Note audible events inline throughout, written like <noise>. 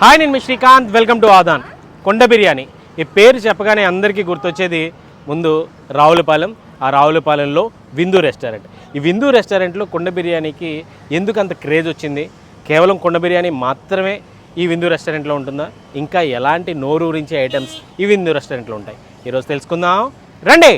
Hi నేను మీ Srikanth. Welcome to Adaan. కొండ బిర్యానీ. ఈ పేరు చెప్పగానే అందరికీ గుర్తొచ్చేది ముందు రావులపాలెం ఆ రావులపాలెంలో విందు రెస్టారెంట్. ఈ విందు రెస్టారెంట్లో కొండ బిర్యానీకి ఎందుకు అంత క్రేజ్ వచ్చింది? కేవలం కొండ బిర్యానీ మాత్రమే ఈ విందు రెస్టారెంట్లో ఉంటుందా? ఇంకా ఎలాంటి నోరూరించే ఐటమ్స్ ఈ విందు రెస్టారెంట్లో ఉంటాయి? ఈరోజు తెలుసుకుందాం. రండి!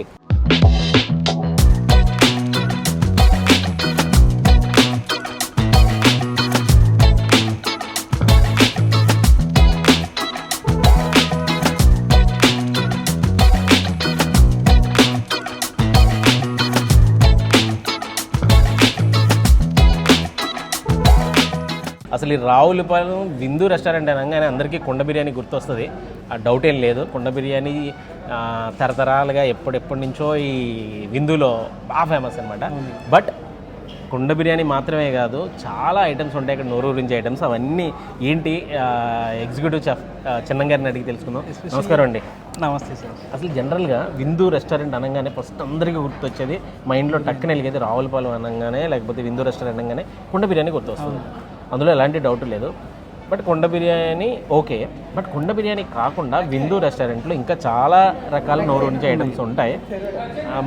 అసలు ఈ రావులపాలెం విందు రెస్టారెంట్ అనగానే అందరికీ కొండ బిర్యానీ గుర్తొస్తుంది. ఆ డౌట్ ఏం లేదు. కొండ బిర్యానీ తరతరాలుగా ఎప్పుడెప్పటి నుంచో ఈ విందులో బాగా ఫేమస్ అనమాట బట్ కొండ బిర్యానీ మాత్రమే కాదు చాలా ఐటమ్స్ ఉంటాయి ఇక్కడ నోరు గురించి ఐటమ్స్ అవన్నీ ఏంటి? ఎగ్జిక్యూటివ్ చెఫ్ చిన్నం గారిని అడిగి తెలుసుకుందాం. నమస్కారం అండి. నమస్తే సార్. అసలు జనరల్గా విందు రెస్టారెంట్ అనగానే ఫస్ట్ అందరికీ గుర్తొచ్చేది మైండ్లో టక్కున వెలిగేది రావులపాలెం అనగానే లేకపోతే విందు రెస్టారెంట్ అనగానే కుండ బిర్యానీ గుర్తొస్తుంది. అందులో ఎలాంటి డౌట్ లేదు. బట్ కొండ బిర్యానీ ఓకే బట్ కొండ బిర్యానీ కాకుండా విందు రెస్టారెంట్లో ఇంకా చాలా రకాల నోరు ఉంచే ఐటమ్స్ ఉంటాయి.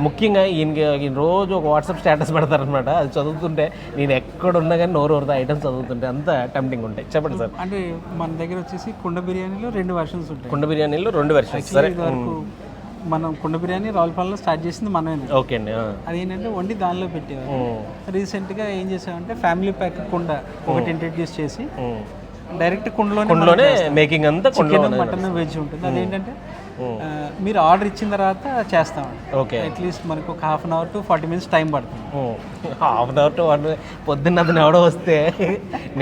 ముఖ్యంగా ఈయనకి ఈయన రోజు ఒక వాట్సాప్ స్టేటస్ పెడతారనమాట అది చదువుతుంటే నేను ఎక్కడ ఉన్నా కానీ నోరు ఊరుతా ఐటమ్స్ చదువుతుంటే అంత టెంప్టింగ్ ఉంటాయి. చెప్పండి సార్. అంటే మన దగ్గర వచ్చేసి కుండ బిర్యానీలో రెండు వర్షన్స్ ఉంటాయి. కుండ బిర్యానీలో రెండు వెర్షన్స్ సరే. మనం కుండ బిర్యానీ రావులపాలెంలో స్టార్ట్ చేసింది మనమే ఓకే అండి. అదేంటంటే వండి దానిలో పెట్టేవారు. రీసెంట్గా ఏం చేసామంటే ఫ్యామిలీ ప్యాక్ కుండ ఒకటి ఇంట్రడ్యూస్ చేసి. డైరెక్ట్ కుండలోనే కుండలోనే మేకింగ్ అంతా కుండలో మటన్ వెజ్ ఉంటుంది. అదేంటంటే మీరు ఆర్డర్ ఇచ్చిన తర్వాత చేస్తామండి. ఓకే అట్లీస్ట్ మనకు ఒక half an hour to forty minutes time పడుతుంది. Half an hour to one పొద్దున్న అతను ఎవడో వస్తే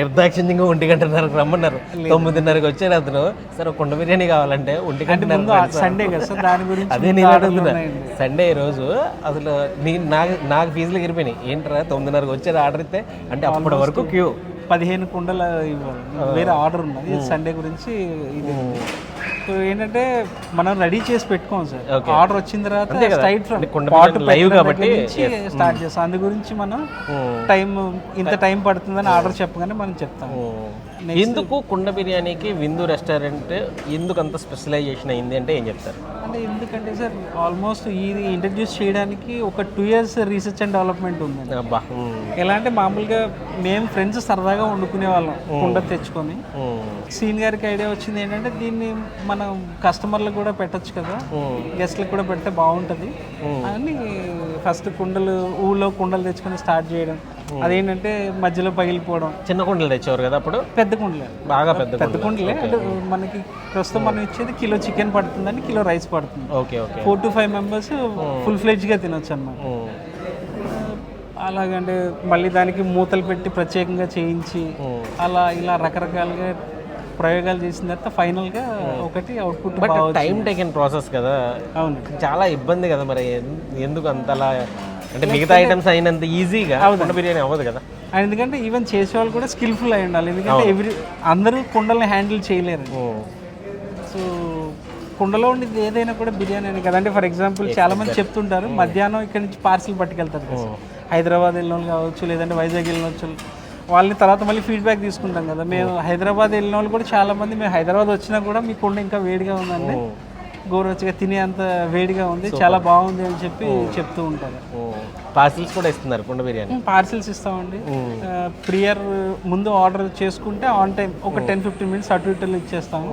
నిర్దాక్షిణ్యంగా ఒంటి గంటన్నరకు రమ్మన్నారు. తొమ్మిదిన్నరకు వచ్చాడు అతను. సరే కుండ బిర్యానీ కావాలంటే ఒంటి ముందు గంట సండే కదా సార్ దాని గురించి అదే నేను అడుగుతున్నా. సండే రోజు అసలు నీ నాకు నాకు ఫీజులు ఎగిరిపోయినాయి ఏంట్రా తొమ్మిదిన్నరకు వచ్చాడు ఆర్డర్ ఇస్తే? అంటే అప్పటి వరకు క్యూ పదిహేను కుండల వేరే ఆర్డర్ ఉన్నది. సండే గురించి ఇది. సో ఏంటంటే మనం రెడీ చేసి పెట్టుకోం సార్. ఆర్డర్ వచ్చిన తర్వాత స్ట్రైట్ ఫ్రమ్ పాట్ live కాబట్టి, స్టార్ట్ చేస్తాం. అందు గురించి మనం టైం ఇంత టైం పడుతుందని ఆర్డర్ చెప్పగానే మనం చెప్తాం. ఎందుకు కుండ బిర్యానీకి విందు రెస్టారెంట్ ఎందుకు అంత స్పెషలైజేషన్ అయింది అంటే ఏం చెప్తారు? అంటే ఎందుకంటే సార్ ఆల్మోస్ట్ ఇది ఇంట్రడ్యూస్ చేయడానికి ఒక two years research and development అబ్బా. ఉమ్, ఎలా అంటే మామూలుగా మేము ఫ్రెండ్స్ సరదాగా వండుకునే వాళ్ళం కుండ తెచ్చుకొని. సీన్ గారికి ఐడియా వచ్చింది ఏంటంటే దీన్ని మనం కస్టమర్లకు కూడా పెట్టొచ్చు కదా. గెస్ట్లకు కూడా పెడితే బాగుంటుంది. అని ఫస్ట్ కుండలు ఊళ్ళో కుండలు తెచ్చుకొని స్టార్ట్ చేయడం. అదేంటంటే మధ్యలో పగిలిపోవడం. చిన్న కుండలు తెచ్చేవారు కదా అప్పుడు? పెద్ద కుండలే. బాగా పెద్ద పెద్ద కుండలే. మనకి ప్రస్తుతం మనం ఇచ్చేది కిలో చికెన్ పడుతుందని కిలో రైస్ పడుతుంది okay okay. Four to five members full ఫ్లెడ్జ్గా తినొచ్చు అన్నమాట. ఉమ్, అలాగంటే మళ్ళీ దానికి మూతలు పెట్టి ప్రత్యేకంగా చేయించి అలా ఇలా రకరకాలుగా ప్రయోగాలు చేసిన తర్వాత ఫైనల్గా ఒకటి output but time taken process కదా. అవును. చాలా ఇబ్బంది కదా మరి ఎందుకు అంతలా అంటే మిగతా ఐటమ్స్ అయినంత ఈజీగా కుండ బిర్యానీ అవ్వదు కదా. అండ్ ఎందుకంటే ఈవెన్ చేసేవాళ్ళు కూడా స్కిల్ఫుల్ అయి ఉండాలి. ఎందుకంటే ఎవ్రీ అందరూ కుండల్ని హ్యాండిల్ చేయలేరు. కుండలో ఉండేది ఏదైనా కూడా బిర్యానీ అని కదా. అంటే ఫర్ ఎగ్జాంపుల్ చాలా మంది చెప్తుంటారు మధ్యాహ్నం ఇక్కడ నుంచి పార్సిల్ పట్టుకెళ్తారు కదా సార్. హైదరాబాద్ వెళ్ళిన వాళ్ళు కావచ్చు లేదంటే వైజాగ్ వెళ్ళిన వాళ్ళు వాళ్ళని తర్వాత మళ్ళీ ఫీడ్బ్యాక్ తీసుకుంటాం కదా. మేము హైదరాబాద్ వెళ్ళిన వాళ్ళు కూడా చాలా మంది మేము హైదరాబాద్ వచ్చినా కూడా మీ కుండ ఇంకా వేడిగా ఉందండి. గోరువెచ్చగా తినే అంత వేడిగా ఉంది. చాలా బాగుంది అని చెప్పి చెప్తూ ఉంటారు. పార్సిల్స్ కూడా ఇస్తున్నారు కుండ బిర్యానీ. పార్సిల్స్ ఇస్తామండి. ప్రియర్ ముందు ఆర్డర్ చేసుకుంటే ఆన్ టైం ఒక టెన్ ఫిఫ్టీన్ మినిట్స్ అటు ఇటు ఇచ్చేస్తాము.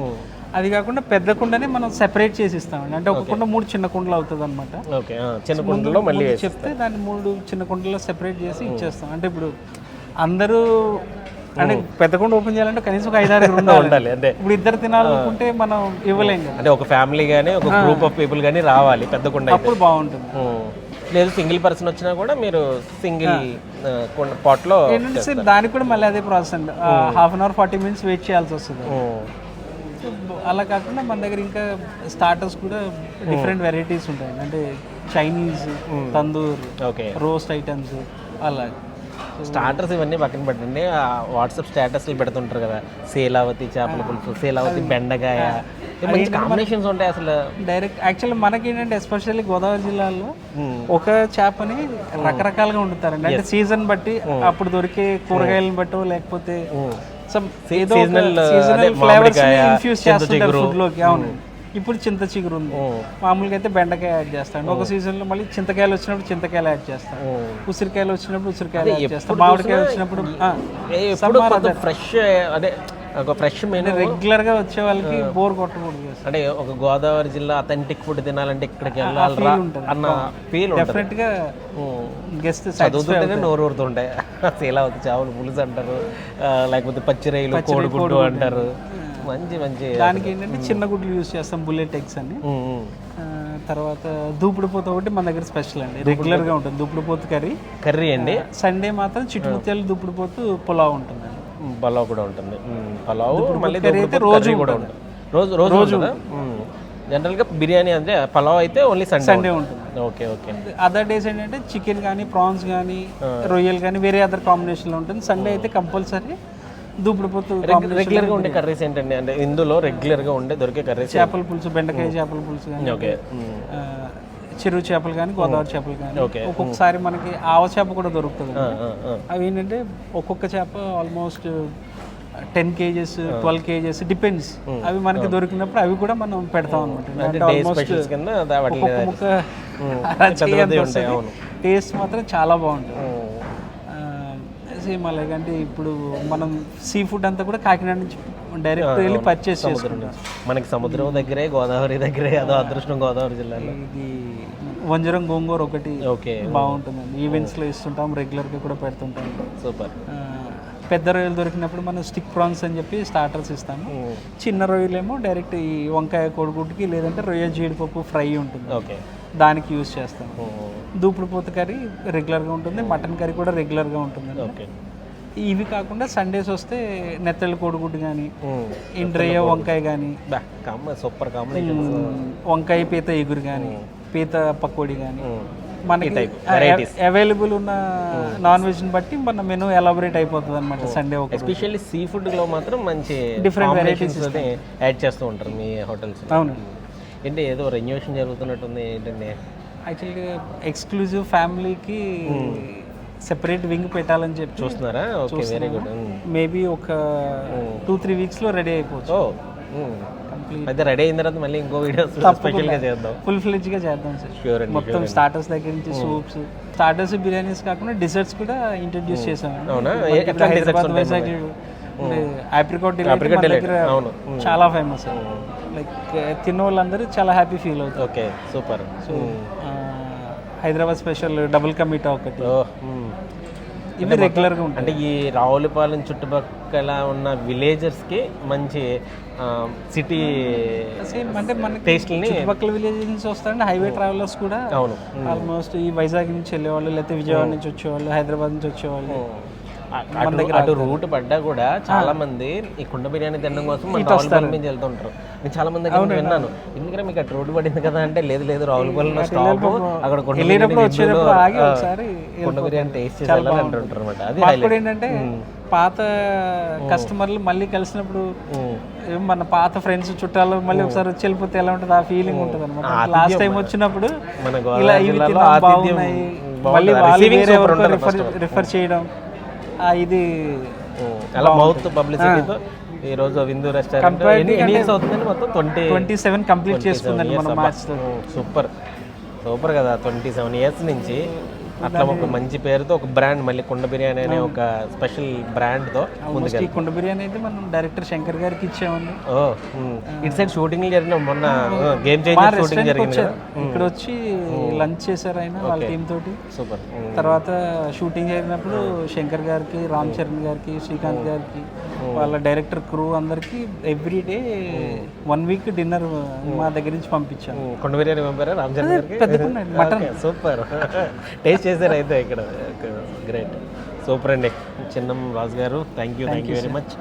అది కాకుండా పెద్ద కుండని మనం సెపరేట్ చేసి ఇస్తామండి అంటే ఒక కుండ మూడు చిన్న కుండలు అవుతుంది అనమాట చిన్న కుండలో మళ్ళీ చెప్తే దాన్ని మూడు చిన్న కుండలో సెపరేట్ చేసి ఇచ్చేస్తాం. అంటే ఇప్పుడు అందరూ అంటే పెద్ద కుండ ఓపెన్ చేయాలంటే కనీసం ఒక ఐదారు <laughs> ఉండాలి. ఉండాలి అంటే ఇప్పుడు ఇద్దరు తినాలనుకుంటే మనం ఇవ్వలేం కదా. అంటే ఒక ఫ్యామిలీ కానీ ఒక గ్రూప్ ఆఫ్ పీపుల్ కానీ రావాలి పెద్ద కుండ అప్పుడు బాగుంటుంది. లేదు సింగిల్ పర్సన్ వచ్చినా కూడా మీరు సింగిల్ పాట్లో దానికి కూడా మళ్ళీ అదే ప్రాసెస్ అండి. Half an hour forty minutes wait చేయాల్సి వస్తుంది. అలా కాకుండా మన దగ్గర ఇంకా స్టార్టర్స్ కూడా డిఫరెంట్ వెరైటీస్ ఉంటాయి. అంటే Chinese tandoor okay roast items అలా. స్టార్టర్స్ ఇవన్నీ పక్కన పెట్టండి. వాట్సాప్ స్టేటస్లు పెడుతుంటారు కదా. సేలావతి చేపల పులుసు సేలావతి బెండకాయ. మంచి కాంబినేషన్స్ ఉంటాయి అసలు? డైరెక్ట్ యాక్చువల్లీ మనకి ఏంటంటే ఎస్పెషల్లీ గోదావరి జిల్లాలో ఒక చేపని రకరకాలుగా వండుతారండి. అంటే సీజన్ బట్టి అప్పుడు దొరికే కూరగాయలను బట్టో లేకపోతే సీజనల్ ఫ్లేవర్స్ ఇన్ఫ్యూజ్ చేస్తుంటారు. ఫుడ్లోకి. అవును ఇప్పుడు చింత చిగురు ఉంది. మామూలుగా అయితే బెండకాయ యాడ్ చేస్తాను. ఒక సీజన్లో మళ్ళీ చింతకాయలు వచ్చినప్పుడు చింతకాయలు యాడ్ చేస్తాం ఉసిరికాయలు వచ్చినప్పుడు ఉసిరికాయలు యాడ్ చేస్తాం మామిడికాయ వచ్చినప్పుడు ఫ్రెష్ అదే. ఒక ఫ్రెష్ మెనూ రెగ్యులర్గా వచ్చే వాళ్ళకి బోర్ కొట్టకూడదు అంటే ఒక గోదావరి జిల్లా అథెంటిక్ ఫుడ్ తినాలంటే ఇక్కడికి వెళ్ళాలరా అన్న ఫీల్ డెఫినెట్గా గెస్ట్ చదువుతుంటేనే నోరు ఊరుతుంటాయి. సేలావతి చేపలు పులుసు అంటారు. లేకపోతే పచ్చిరొయ్యలు కోడిగుడ్డు అంటారు. మంచి మంచి దానికి ఏంటంటే చిన్న గుడ్లు యూజ్ చేస్తాం బుల్లెట్ ఎగ్స్ అని. తర్వాత దూపుడు పోత ఒకటి మన దగ్గర స్పెషల్ అండి. రెగ్యులర్గా ఉంటుంది. దూపుడు పోతు కర్రీ. కర్రీ అండి? సండే మాత్రం చిట్టుముత్యాలు దూపుడు పోతు పులావ్ ఉంటుంది పలావ్ కూడా ఉంటుంది. పలావ్ మళ్ళీ కర్రీ కూడా ఉంటుంది. రోజు రోజు జనరల్గా బిర్యానీ అంటే పలావ్ అయితే ఓన్లీ సండే సండే ఉంటుంది. ఓకే ఓకే అదర్ డేస్ ఏంటంటే చికెన్ కానీ ప్రాన్స్ కానీ రొయ్యలు కానీ వేరే అదర్ కాంబినేషన్లో ఉంటుంది. సండే అయితే కంపల్సరీ దూపుడు పోతు రెగ్యులర్గా ఉండే కర్రీస్ ఏంటండి? అంటే ఇందులో రెగ్యులర్గా ఉండే దొరికే కర్రీస్ చేపల పులుసు బెండకాయ చేపల పులుసు కానీ ఓకే ఆ, చెరువు చేపలు కానీ గోదావరి చేపలు కానీ. ఒక్కొక్కసారి మనకి ఆవ చేప కూడా దొరుకుతుంది. ఆ, ఆ, ఆ. అవి ఏంటంటే ఒక్కొక్క చేప almost ten KGs twelve KGs depends అవి మనకి దొరికినప్పుడు అవి కూడా మనం పెడతాం అనమాట అంటే. టేస్ట్ మాత్రం చాలా బాగుంటుంది. సేమ్ అలాగంటే ఇప్పుడు మనం సీ ఫుడ్ అంతా కూడా కాకినాడ నుంచి డైరెక్ట్ వెళ్ళి పర్చేస్ చేసుకుంటాం. మనకి సముద్రం దగ్గరే గోదావరి దగ్గరే అదో అదృష్టం గోదావరి జిల్లాలో. ఇది వంజరం గోంగూర ఒకటి ఓకే. బాగుంటుందండి. ఈవెంట్స్లో ఇస్తుంటాం రెగ్యులర్గా కూడా పెడుతుంటాం. సూపర్. పెద్ద రొయ్యలు దొరికినప్పుడు మనం స్టిక్ ప్రాన్స్ అని చెప్పి స్టార్టర్స్ ఇస్తాము. చిన్న రొయ్యలేమో డైరెక్ట్ ఈ వంకాయ కోడిగుడ్డుకి లేదంటే రొయ్య జీడిపప్పు ఫ్రై ఉంటుంది. ఓకే. దానికి యూస్ చేస్తాం దూపుడు పోతు కర్రీ రెగ్యులర్గా ఉంటుంది మటన్ కర్రీ కూడా రెగ్యులర్గా ఉంటుంది ఓకే. ఇవి కాకుండా సండేస్ వస్తే నెత్తళ్ళ కోడిగుడ్డు కానీ ఇండ్రయ్య వంకాయ కానీ సూపర్ కాంబినేషన్. వంకాయ పీత ఎగురు కానీ పీత పకోడీ కానీ మనకి. అవైలబుల్ ఉన్న నాన్ వెజ్ని బట్టి మన మెనూ ఎలాబరేట్ అయిపోతుంది అనమాట సండే ఒక ఎస్పెషల్లీ సీ ఫుడ్లో మాత్రం మంచి Different varieties యాడ్ చేస్తూ ఉంటారు మీ హోటల్స్ అవును. ఏంటి ఏదో రెన్యువేషన్ జరుగుతున్నట్టుంది ఏంటండి? యాక్చువల్గా ఎక్స్క్లూజివ్ ఫ్యామిలీకి సెపరేట్ వింగ్ పెట్టాలని చెప్పి చూస్తున్నారా? ఓకే వెరీ గుడ్ మేబీ ఒక టూ త్రీ వీక్స్లో రెడీ అయిపోవచ్చు. ఓ అయితే రెడీ అయిన తర్వాత మళ్ళీ ఇంకో వీడియోస్ స్పెషల్గా చేద్దాం. ఫుల్ ఫ్లెడ్జ్గా చేద్దాం సార్. మొత్తం స్టార్టర్స్ దగ్గర నుంచి సూప్స్ స్టార్టర్స్ బిర్యానీస్ కాకుండా డిజర్ట్స్ కూడా ఇంట్రడ్యూస్ అవునా? మనకి ఎట్లాంటి desserts Hyderabad Vizag apricot delight, దగ్గర అవును. చాలా ఫేమస్ లైక్ తిన్న వాళ్ళందరూ చాలా హ్యాపీ ఫీల్ అవుతారు. ఓకే సూపర్ ఆ, హైదరాబాద్ స్పెషల్ డబుల్ కమిటా ఒకటి. మ్మ్. ఇవి రెగ్యులర్గా ఉంటాయి. అంటే ఈ రావులపాలెం చుట్టుపక్కల ఉన్న విలేజర్స్కి మంచి సిటీ సేమ్ అంటే మనకి టేస్ట్ని చుట్టుపక్కల విలేజ్ నుంచి వస్తారంటే హైవే ట్రావెలర్స్ కూడా అవును. ఆల్మోస్ట్ ఈ వైజాగ్ నుంచి వెళ్ళేవాళ్ళు లేకపోతే విజయవాడ నుంచి వచ్చేవాళ్ళు హైదరాబాద్ నుంచి వచ్చేవాళ్ళు. అటు రూట్ పడ్డా కూడా చాలా మంది ఈ కుండ బిర్యానీ తినడం కోసం మన రావులపాలెం నుంచి వెళ్తుంటారు. నేను చాలా మంది దగ్గర విన్నాను. ఎందుకంటే మీకు అటు రోడ్డు పడింది కదా అంటే లేదు లేదు రావులపాలెం స్టాప్ అక్కడ కుండ బిర్యానీ కుండ టేస్ట్ వెళ్ళాలి అంటుంటారు అనమాట అది ఏంటంటే పాత కస్టమర్లు మళ్ళీ కలిసినప్పుడు మన పాత ఫ్రెండ్స్ చుట్టాలు మళ్ళీ ఒకసారి వచ్చి వెళ్ళిపోతే ఎలా ఉంటుంది? ఆ ఫీలింగ్ ఉంటుంది అనమాట లాస్ట్ టైం వచ్చినప్పుడు ఇలా ఇవి బాగున్నాయి. మళ్ళీ రిఫర్ చేయడం. ఇది అలా మౌత్ పబ్లిసిటీతో ఈ రోజు విందు రెస్టారెంట్ ఎన్ని ఎన్ని ఇయర్స్ అవుతుందండి మొత్తం? ట్వంటీ ట్వంటీ సెవెన్ కంప్లీట్ చేసుకుందండి మన తో సూపర్ సూపర్ కదా ట్వంటీ సెవెన్ ఇయర్స్ నుంచి. అట్లా ఒక మంచి పేరుతో ఒక బ్రాండ్ మళ్ళీ కుండ బిర్యానీ అనే ఒక స్పెషల్ బ్రాండ్తో ఆల్మోస్ట్ ఈ కుండ బిర్యానీ అయితే మనం డైరెక్టర్ శంకర్ గారికి ఇచ్చామండి. ఓ. ఇటు సైడ్ షూటింగ్ జరిగిన మొన్న గేమ్ చేంజర్ షూటింగ్ జరిగింది ఇక్కడ వచ్చి లంచ్ చేశారు ఆయన వాళ్ళ టీం తోటి సూపర్. తర్వాత షూటింగ్ జరిగినప్పుడు శంకర్ గారికి రామ్ చరణ్ గారికి శ్రీకాంత్ గారికి వాళ్ళ డైరెక్టర్ క్రూ అందరికి every day one week dinner మా దగ్గర నుంచి పంపించాను కొండ బిర్యానీ పంపారా? గారికి? పెద్ద కుండ అండి, మటన్. సూపర్. <laughs> టేస్ట్ చేశారు అయితే ఇక్కడ. గ్రేట్. సూపర్ అండి. చిన్నం రాజు గారు thank you thank you very much.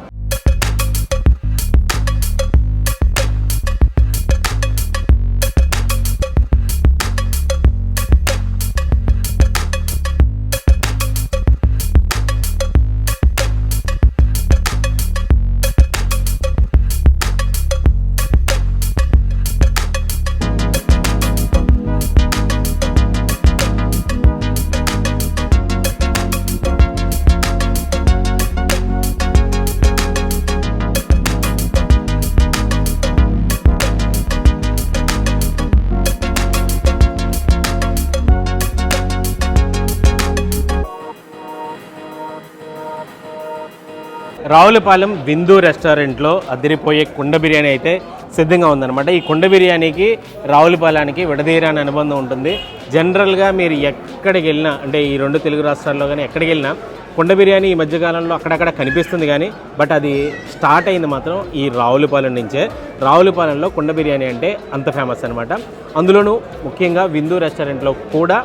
Ravulapalem Vindu రెస్టారెంట్లో అదిరిపోయే కుండ బిర్యానీ అయితే సిద్ధంగా ఉందన్నమాట. ఈ కుండ బిర్యానీకి రావులపాలానికి విడదీరాని అనుబంధం ఉంటుంది. జనరల్గా మీరు ఎక్కడికి వెళ్ళినా అంటే ఈ రెండు తెలుగు రాష్ట్రాల్లో కానీ ఎక్కడికి వెళ్ళినా కుండ బిర్యానీ ఈ మధ్యకాలంలో అక్కడక్కడ కనిపిస్తుంది కానీ బట్ అది స్టార్ట్ అయింది మాత్రం ఈ రావులపాలెం నుంచే. రావులపాలెంలో కుండ బిర్యానీ అంటే అంత ఫేమస్ అనమాట అందులోనూ ముఖ్యంగా విందు రెస్టారెంట్లో కూడా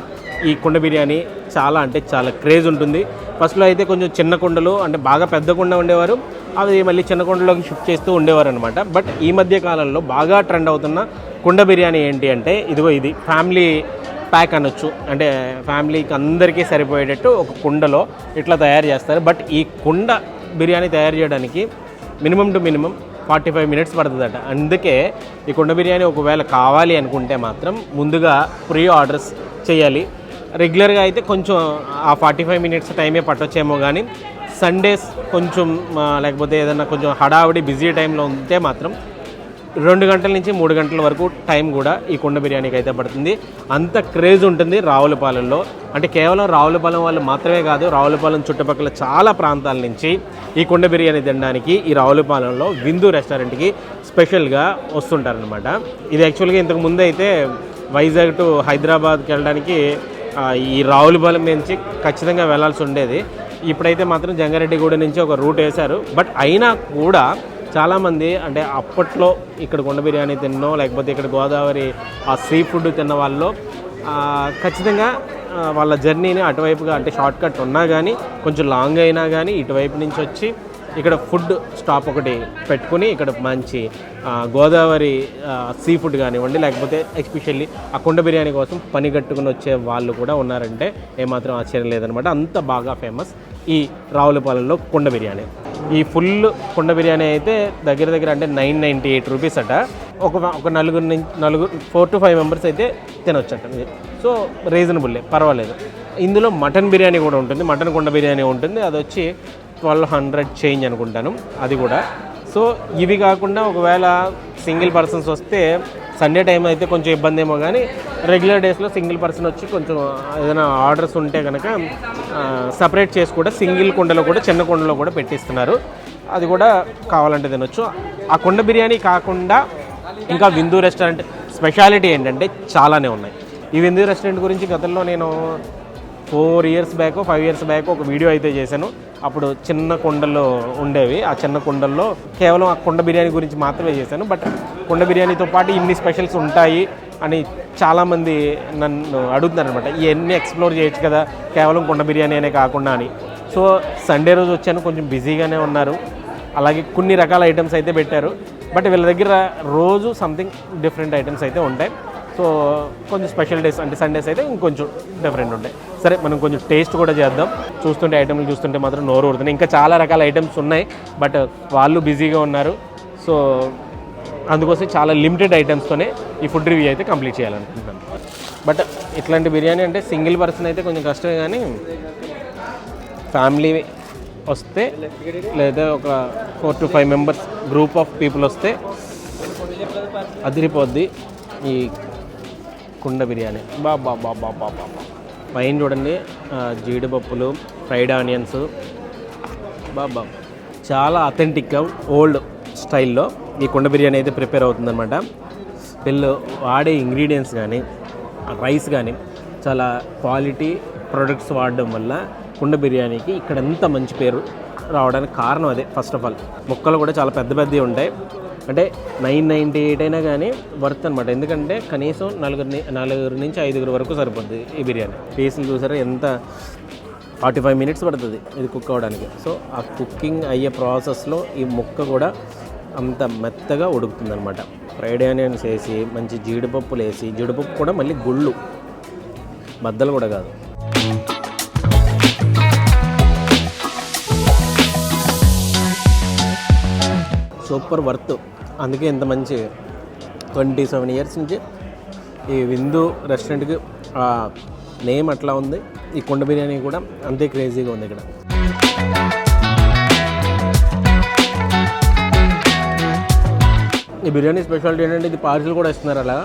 ఈ కుండ బిర్యానీ చాలా అంటే చాలా క్రేజ్ ఉంటుంది. ఫస్ట్లో అయితే కొంచెం చిన్న కుండలు అంటే బాగా పెద్ద కుండ ఉండేవారు. అవి మళ్ళీ చిన్న కుండలోకి షిఫ్ట్ చేస్తూ ఉండేవారు అనమాట బట్ ఈ మధ్య కాలంలో బాగా ట్రెండ్ అవుతున్న కుండ బిర్యానీ ఏంటి అంటే ఇదిగో ఇది ఫ్యామిలీ ప్యాక్ అనొచ్చు. అంటే ఫ్యామిలీకి అందరికీ సరిపోయేటట్టు ఒక కుండలో ఇట్లా తయారు చేస్తారు. బట్ ఈ కుండ బిర్యానీ తయారు చేయడానికి minimum to minimum forty five minutes పడుతుందట. అందుకే ఈ కుండ బిర్యానీ ఒకవేళ కావాలి అనుకుంటే మాత్రం ముందుగా ప్రీ ఆర్డర్స్ చేయాలి. రెగ్యులర్గా అయితే కొంచెం ఆ ఫార్టీ ఫైవ్ మినిట్స్ టైమే పట్టొచ్చేమో కానీ సండేస్ కొంచెం లేకపోతే ఏదైనా కొంచెం హడావిడి బిజీ టైంలో ఉంటే మాత్రం రెండు గంటల నుంచి మూడు గంటల వరకు టైం కూడా ఈ కుండ బిర్యానీకి అయితే పడుతుంది. అంత క్రేజ్ ఉంటుంది రావులపాలెంలో. అంటే కేవలం రావులపాలెం వాళ్ళు మాత్రమే కాదు రావులపాలెం చుట్టుపక్కల చాలా ప్రాంతాల నుంచి ఈ కుండ బిర్యానీ తినడానికి ఈ రావులపాలెంలో విందు రెస్టారెంట్కి స్పెషల్గా వస్తుంటారనమాట ఇది యాక్చువల్గా ఇంతకు ముందు అయితే వైజాగ్ టు హైదరాబాద్కి వెళ్ళడానికి ఈ రావులపాలెం నుంచి ఖచ్చితంగా వెళ్ళాల్సి ఉండేది. ఇప్పుడైతే మాత్రం జంగారెడ్డిగూడ నుంచి ఒక రూట్ వేశారు. బట్ అయినా కూడా చాలామంది అంటే అప్పట్లో ఇక్కడ కొండ బిర్యానీ తిన్నో లేకపోతే ఇక్కడ గోదావరి ఆ సీ ఫుడ్ తిన్న వాళ్ళు ఖచ్చితంగా వాళ్ళ జర్నీని అటువైపుగా అంటే షార్ట్ కట్ ఉన్నా కానీ కొంచెం లాంగ్ అయినా కానీ ఇటువైపు నుంచి వచ్చి ఇక్కడ ఫుడ్ స్టాప్ ఒకటి పెట్టుకుని ఇక్కడ మంచి గోదావరి సీ ఫుడ్ కానివ్వండి లేకపోతే ఎస్పెషల్లీ ఆ కుండ బిర్యానీ కోసం పని కట్టుకుని వచ్చే వాళ్ళు కూడా ఉన్నారంటే ఏమాత్రం ఆశ్చర్యం లేదనమాట. అంత బాగా ఫేమస్ ఈ రావులపాలెంలో కుండ బిర్యానీ. ఈ ఫుల్ కుండ బిర్యానీ అయితే దగ్గర దగ్గర అంటే నైన్ నైంటీ ఎయిట్ రూపీస్ అట. ఒక ఒక నలుగురు నుంచి నలుగురు ఫోర్ టు ఫైవ్ మెంబర్స్ అయితే తినొచ్చట. సో రీజనబుల్లే పర్వాలేదు. ఇందులో మటన్ బిర్యానీ కూడా ఉంటుంది మటన్ కుండ బిర్యానీ ఉంటుంది. అది వచ్చి ట్వెల్వ్ హండ్రెడ్ చేంజ్ అనుకుంటాను అది కూడా. సో ఇవి కాకుండా ఒకవేళ సింగిల్ పర్సన్స్ వస్తే సండే టైం అయితే కొంచెం ఇబ్బంది ఏమో కానీ రెగ్యులర్ డేస్లో సింగిల్ పర్సన్ వచ్చి కొంచెం ఏదైనా ఆర్డర్స్ ఉంటే కనుక సపరేట్ చేసి కూడా సింగిల్ కుండలో కూడా చిన్న కుండలో కూడా పెట్టిస్తున్నారు. అది కూడా కావాలంటే తినొచ్చు. ఆ కుండ బిర్యానీ కాకుండా ఇంకా విందు రెస్టారెంట్ స్పెషాలిటీ ఏంటంటే చాలానే ఉన్నాయి. ఈ విందు రెస్టారెంట్ గురించి గతంలో నేను four years back five years back ఒక వీడియో అయితే చేశాను. అప్పుడు చిన్న కుండల్లో ఉండేవి. ఆ చిన్న కుండల్లో కేవలం ఆ కుండ బిర్యానీ గురించి మాత్రమే చేశాను. బట్ కుండ బిర్యానీతో పాటు ఇన్ని స్పెషల్స్ ఉంటాయి అని చాలామంది నన్ను అడుగుతున్నారు అనమాట ఇవన్నీ ఎక్స్ప్లోర్ చేయొచ్చు కదా కేవలం కుండ బిర్యానీ అనే కాకుండా అని. సో సండే రోజు వచ్చాను. కొంచెం బిజీగానే ఉన్నారు. అలాగే కొన్ని రకాల ఐటమ్స్ అయితే పెట్టారు. బట్ వీళ్ళ దగ్గర రోజు సంథింగ్ డిఫరెంట్ ఐటమ్స్ అయితే ఉంటాయి. సో కొంచెం స్పెషల్ డేస్ అంటే సండేస్ అయితే ఇంకొంచెం డిఫరెంట్ ఉంటాయి. సరే మనం కొంచెం టేస్ట్ కూడా చేద్దాం. చూస్తుంటే ఐటెంలు చూస్తుంటే మాత్రం నోరు ఊరుతుంది. ఇంకా చాలా రకాల ఐటమ్స్ ఉన్నాయి బట్ వాళ్ళు బిజీగా ఉన్నారు. సో అందుకోసం చాలా లిమిటెడ్ ఐటమ్స్తోనే ఈ ఫుడ్ రివ్యూ అయితే కంప్లీట్ చేయాలనుకుంటున్నాను. బట్ ఇట్లాంటి బిర్యానీ అంటే సింగిల్ పర్సన్ అయితే కొంచెం కష్టమే కానీ ఫ్యామిలీ వస్తే లేదా ఒక four to five members group of people వస్తే అదిరిపోద్ది ఈ కుండ బిర్యానీ. బా బా బా బా బా బా పైన చూడండి జీడిపప్పులు ఫ్రైడ్ ఆనియన్స్. బాబా చాలా అథెంటిక్గా ఓల్డ్ స్టైల్లో ఈ కుండ బిర్యానీ అయితే ప్రిపేర్ అవుతుందన్నమాట. వీళ్ళు వాడే ఇంగ్రీడియంట్స్ కానీ రైస్ కానీ చాలా క్వాలిటీ ప్రొడక్ట్స్ వాడడం వల్ల కుండ బిర్యానీకి ఇక్కడ ఎంత మంచి పేరు రావడానికి కారణం అదే ఫస్ట్ ఆఫ్ ఆల్ ముక్కలు కూడా చాలా పెద్ద పెద్దవి ఉంటాయి. అంటే నైన్ నైంటీ ఎయిట్ అయినా కానీ వర్త్ అనమాట ఎందుకంటే కనీసం నలుగురు నలుగురు నుంచి ఐదుగురు వరకు సరిపోద్ది ఈ బిర్యానీ. పీసులు చూసారా ఎంత ఫార్టీ ఫైవ్ మినిట్స్ పడుతుంది ఇది కుక్ అవ్వడానికి. సో ఆ కుకింగ్ అయ్యే ప్రాసెస్లో ఈ ముక్క కూడా అంత మెత్తగా ఉడుకుతుంది అనమాట ఫ్రైడ్ ఆనియన్స్ వేసి మంచి జీడిపప్పులు వేసి జీడిపప్పు కూడా మళ్ళీ గుళ్ళు. బద్దలు కూడా కాదు. Super worth. అందుకే ఇంత మంచి ట్వంటీ సెవెన్ ఇయర్స్ నుంచి ఈ విందు రెస్టారెంట్కి నేమ్ అట్లా ఉంది. ఈ కుండ బిర్యానీ కూడా అంతే క్రేజీగా ఉంది ఇక్కడ. ఈ బిర్యానీ స్పెషాలిటీ ఏంటంటే ఇది పార్సిల్ కూడా ఇస్తున్నారు అలా.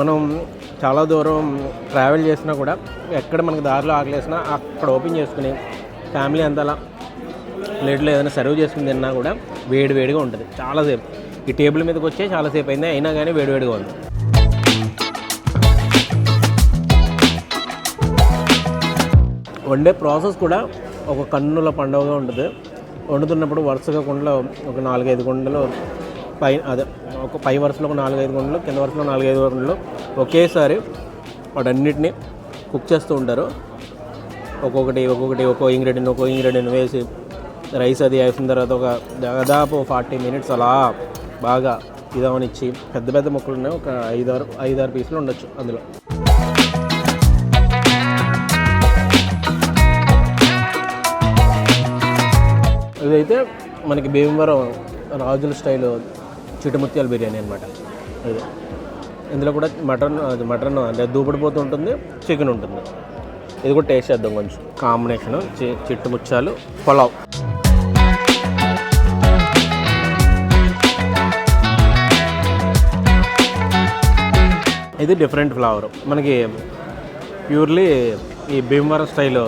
మనం చాలా దూరం ట్రావెల్ చేసినా కూడా ఎక్కడ మనకి దారిలో ఆకలేసినా అక్కడ ఓపెన్ చేసుకుని ఫ్యామిలీ అంతా అలా ప్లేట్లో ఏదైనా సర్వ్ చేసుకుని తిన్నా కూడా వేడి వేడిగా ఉంటుంది చాలాసేపు ఈ టేబుల్ మీదకి వచ్చే చాలాసేపు అయింది. అయినా కానీ వేడివేడిగా ఉంది. వండే ప్రాసెస్ కూడా ఒక కన్నుల పండుగగా ఉంటుంది. వండుతున్నప్పుడు వరుసగా కుండలో ఒక నాలుగైదు కుండలు పై అదే ఒక పై వరుసలో ఒక నాలుగైదు కుండలు కింద వరుసలో నాలుగైదు కుండలు ఒకేసారి వాటన్నిటిని కుక్ చేస్తూ ఉంటారు. ఒక్కొక్కటి ఒక్కొక్కటి ఒక్కో ఇంగ్రీడియంట్ ఒక్కో ఇంగ్రీడియంట్ వేసి రైస్ అది వేసిన తర్వాత ఒక దాదాపు ఫార్టీ మినిట్స్ అలా బాగా ఇదవనిచ్చి పెద్ద పెద్ద ముక్కలు ఉన్నాయి. ఒక ఐదారు ఐదారు పీసులు ఉండొచ్చు అందులో. ఇదైతే మనకి భీమవరం రాజుల స్టైల్ చిట్టుముత్యాల బిర్యానీ అనమాట ఇది ఇందులో కూడా మటన్ అది మటన్ అంటే దూపడిపోతూ ఉంటుంది చికెన్ ఉంటుంది. ఇది కూడా టేస్ట్ చేద్దాం కొంచెం. కాంబినేషన్ చిట్టుముత్యాలు పులావ్. ఇది డిఫరెంట్ ఫ్లేవర్ మనకి ప్యూర్లీ ఈ భీమవరం స్టైల్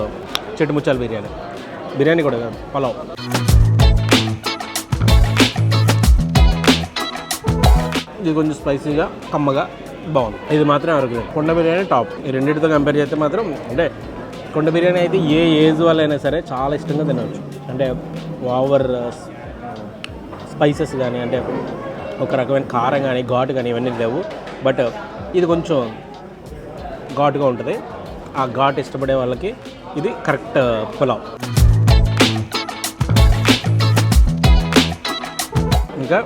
చెట్టుముచ్చాల బిర్యానీ. బిర్యానీ కూడా పలావ్. ఇది కొంచెం స్పైసీగా కమ్మగా బాగుంది. ఇది మాత్రం అరుగుతుంది కొండ బిర్యానీ టాప్ ఈ రెండింటితో కంపేర్ చేస్తే మాత్రం అంటే కొండ బిర్యానీ అయితే ఏ ఏజ్ వాళ్ళైనా సరే చాలా ఇష్టంగా తినవచ్చు. అంటే ఓవర్ స్పైసెస్ కానీ అంటే ఒక రకమైన కారం కానీ ఘాటు కానీ ఇవన్నీ లేవు. బట్ ఇది కొంచెం ఘాటుగా ఉంటుంది. ఆ ఘాట్ ఇష్టపడే వాళ్ళకి ఇది కరెక్ట్ uh, పులావ్. ఇంకా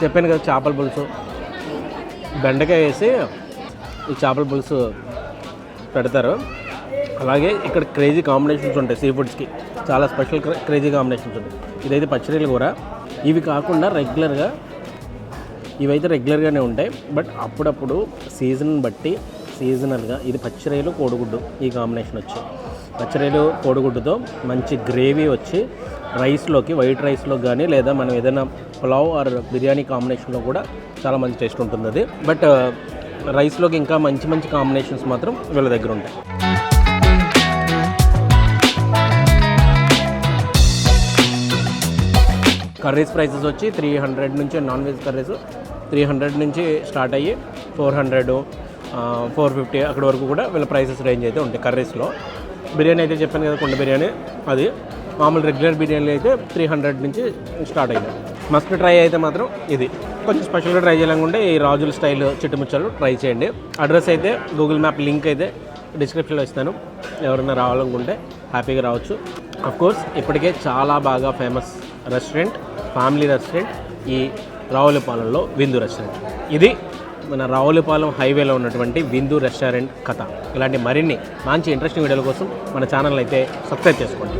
చెప్పాను కదా చేపల పులుసు. బెండకాయ వేసి ఈ చేపల పులుసు పెడతారు. అలాగే ఇక్కడ క్రేజీ కాంబినేషన్స్ ఉంటాయి సీ ఫుడ్స్కి. చాలా స్పెషల్ క్రేజీ కాంబినేషన్స్ ఉంటాయి. ఇదైతే పచ్చడిలు కూర. ఇవి కాకుండా రెగ్యులర్గా ఇవైతే రెగ్యులర్గానే ఉంటాయి. బట్ అప్పుడప్పుడు సీజన్ బట్టి సీజనల్గా ఇది పచ్చిరొయ్యలు కోడిగుడ్డు ఈ కాంబినేషన్ వచ్చి. పచ్చిరొయ్యలు కోడిగుడ్డుతో మంచి గ్రేవీ వచ్చి రైస్లోకి వైట్ రైస్లో కానీ లేదా మనం ఏదైనా పులావ్ ఆర్ బిర్యానీ కాంబినేషన్లో కూడా చాలా మంచి టేస్ట్ ఉంటుంది అది బట్ రైస్లోకి ఇంకా మంచి మంచి కాంబినేషన్స్ మాత్రం వీళ్ళ దగ్గర ఉంటాయి. కర్రీస్ ప్రైసెస్ వచ్చి త్రీ హండ్రెడ్ నుంచి non veg curries three hundred నుంచి స్టార్ట్ అయ్యి ఫోర్ హండ్రెడ్ ఫోర్ ఫిఫ్టీ అక్కడ వరకు కూడా వీళ్ళ ప్రైసెస్ రేంజ్ అయితే ఉంటాయి కర్రీస్లో. బిర్యానీ అయితే చెప్పాను కదా కుండ బిర్యానీ అది మామూలు రెగ్యులర్ బిర్యానీలు అయితే త్రీ హండ్రెడ్ నుంచి స్టార్ట్ అయింది. మస్ట్ ట్రై అయితే మాత్రం ఇది. కొంచెం స్పెషల్గా ట్రై చేయాలనుకుంటే ఈ రాజుల స్టైల్ చిట్టుముచ్చలు ట్రై చేయండి. అడ్రస్ అయితే గూగుల్ మ్యాప్ లింక్ అయితే డిస్క్రిప్షన్లో ఇస్తాను. ఎవరైనా రావాలనుకుంటే హ్యాపీగా రావచ్చు. అఫ్కోర్స్ ఇప్పటికే చాలా బాగా ఫేమస్ రెస్టారెంట్ ఫ్యామిలీ రెస్టారెంట్ ఈ రావులపాలెంలో విందు రెస్టారెంట్. ఇది మన రావులపాలెం హైవేలో ఉన్నటువంటి విందు రెస్టారెంట్ కథ. ఇలాంటి మరిన్ని మంచి ఇంట్రెస్టింగ్ వీడియోల కోసం మన ఛానల్ అయితే సబ్స్క్రైబ్ చేసుకోండి.